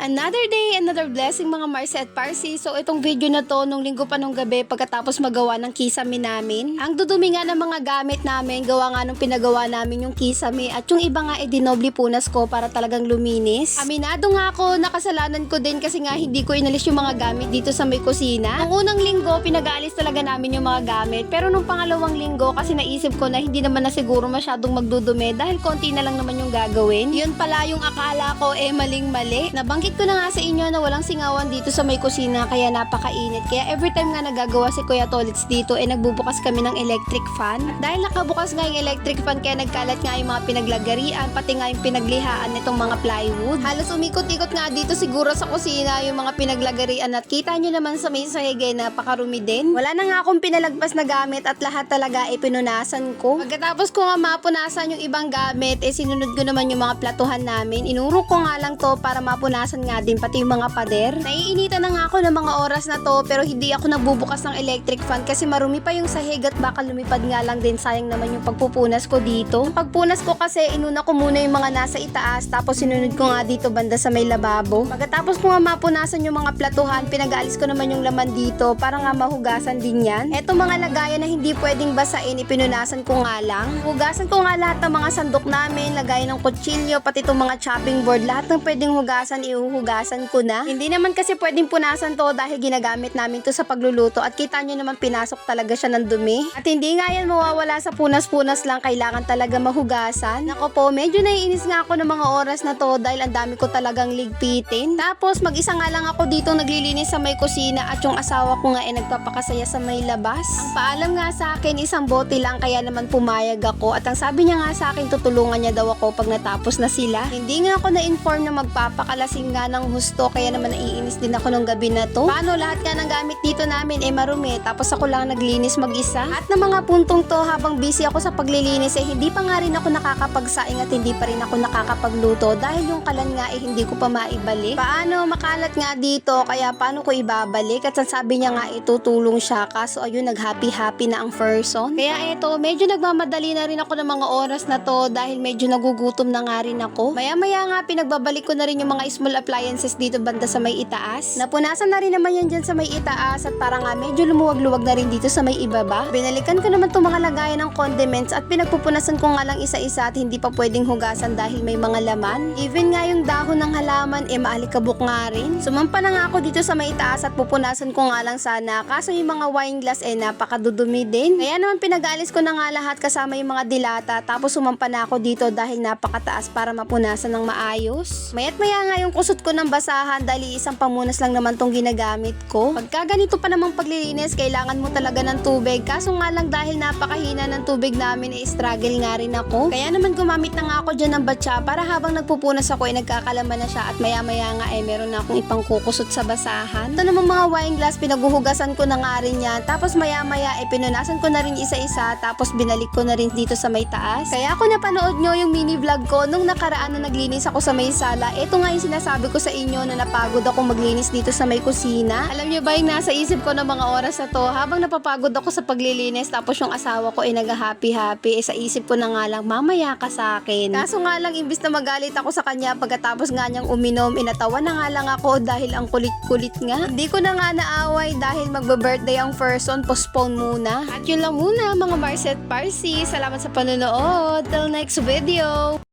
Another day, another blessing mga Marset Parsi. So itong video na to, nung linggo pa nung gabi, pagkatapos magawa ng kisame namin. Ang dudumi nga ng mga gamit namin, gawa nga nung pinagawa namin yung kisame. At yung iba nga, eh, dinobli punas ko para talagang luminis. Aminado nga ako, nakasalanan ko din kasi nga hindi ko inalis yung mga gamit dito sa may kusina. Nung unang linggo, pinag-aalis talaga namin yung mga gamit. Pero nung pangalawang linggo, kasi naisip ko na hindi naman na siguro masyadong magdudumi dahil konti na lang naman yung gagawin. Yun pala yung akala ko, eh maling-mali. Nabanggit ko na nga sa inyo na walang singawan dito sa may kusina kaya napakainit. Kaya every time nga nagagawa si Kuya Tolits dito, eh nagbubukas kami ng electric fan. Dahil nakabukas nga yung electric fan kaya nagkalat nga yung mga pinaglagarian, pati nga yung pinaglihaan nitong mga plywood. Halos umikot-ikot nga dito siguro sa kusina yung mga pinaglagarian at kita nyo naman sa may sahig eh, napakarumi din. Wala na nga akong pinalagpas na gamit at lahat talaga ay pinunasan ko. Pagkatapos ko nga mapunasan yung ibang gamit, eh sinunod ko naman yung mga platuhan namin. Inurok ko nga lang to para mapunasan nga din pati yung mga pader. Naiinitan na nga ako ng mga oras na to pero hindi ako nagbubukas ng electric fan kasi marumi pa yung sahig at baka lumipad nga lang din sayang naman yung pagpupunas ko dito. Yung pagpunas ko kasi inuna ko muna yung mga nasa itaas tapos sinunod ko nga dito banda sa may lababo. Pagkatapos ko nga mapunasan yung mga platuhan, pinag-alis ko naman yung laman dito para nga mahugasan din yan. Eto mga lagayan na hindi pwedeng basain, ipinunasan ko nga lang. Hugasan ko nga lahat ng mga sandok namin, lagayan ng kutsilyo, pati itong mga chopping board, lahat ng pwedeng hugasan, ihuhugasan ko na. Hindi naman kasi pwedeng punasan to dahil ginagamit namin to sa pagluluto at kita nyo naman pinasok talaga siya ng dumi. At hindi nga yan mawawala sa punas-punas lang, kailangan talaga mahugasan. Nako po, medyo naiinis nga ako ng mga oras na to dahil ang dami ko talagang ligpitin. Tapos mag-isa nga lang ako dito naglilinis sa may kusina at yung asawa ko nga ay nagpapakasaya sa may labas. Ang paalam nga sa akin, isang bote lang kaya naman pumayag ako at ang sabi niya nga sa akin, tutulungan niya daw ako pag natapos na sila. Hindi nga ako na-inform na magpapakalasing nga ng husto kaya naman naiinis din ako nung gabi na to. Paano lahat nga ng gamit dito namin eh marumi tapos ako lang naglinis mag-isa. At ng mga puntong to habang busy ako sa paglilinis eh hindi pa nga rin ako nakakapagsaing at hindi pa rin ako nakakapagluto dahil yung kalan nga eh hindi ko pa maibalik. Paano makalat nga dito kaya paano ko ibabalik at sabi niya nga itutulong siya kaso ayun nag-happy-happy na ang person. Kaya eto medyo nagmamadali na rin ako ng mga oras na to dahil medyo nagugutom na nga rin ako. Maya-maya nga pinagbabalik ko na rin yung mga small appliances dito banda sa may itaas. Napunasan na rin naman yan dyan sa may itaas at para nga medyo lumuwag-luwag na rin dito sa may ibaba. Binalikan ko naman itong mga lagayan ng condiments at pinagpupunasan ko nga lang isa-isa at hindi pa pwedeng hugasan dahil may mga laman. Even nga yung dahon ng halaman eh maalikabok nga rin. Sumampa na nga ako dito sa may itaas at pupunasan ko nga lang sana kaso yung mga wine glass eh napakadudumi din. Kaya naman pinag-alis ko na nga lahat kasama yung mga dilata tapos sumampa na ako dito dahil napakataas para mapunasan ng maayos. Mayat maya nga yung kusot ko ng basahan dahil isang pamunas lang naman tong ginagamit ko. Pagka ganito pa namang paglilinis, kailangan mo talaga ng tubig. Kaso nga lang dahil napakahina ng tubig namin, eh, struggle nga rin ako. Kaya naman gumamit na nga ako dyan ng batsa para habang nagpupunas ako ay nagkakalaman na siya at maya maya nga eh meron na akong ipang kukusot sa basahan. Ito namang mga wine glass, pinaguhugasan ko na nga rin yan. Tapos maya maya eh pinunasan ko na rin isa-isa tapos binalik ko na rin dito sa may taas. Kaya ako napanood nyo yung mini vlog ko nung nakaraan na naglinis ako sa may sala. Ito nga yung sinasabi ko sa inyo na napagod ako maglinis dito sa may kusina. Alam niyo ba yung nasa isip ko ng mga oras na to habang napapagod ako sa paglilinis tapos yung asawa ko ay nag-happy-happy eh sa isip ko na nga lang mamaya ka sa akin. Kaso nga lang imbis na magalit ako sa kanya pagkatapos nga niyang uminom inatawa na nga lang ako dahil ang kulit-kulit nga. Hindi ko na nga naaway dahil magbe-birthday ang person postpone muna. At yun lang muna mga Marset Parsi. Salamat sa panonood. Till next video.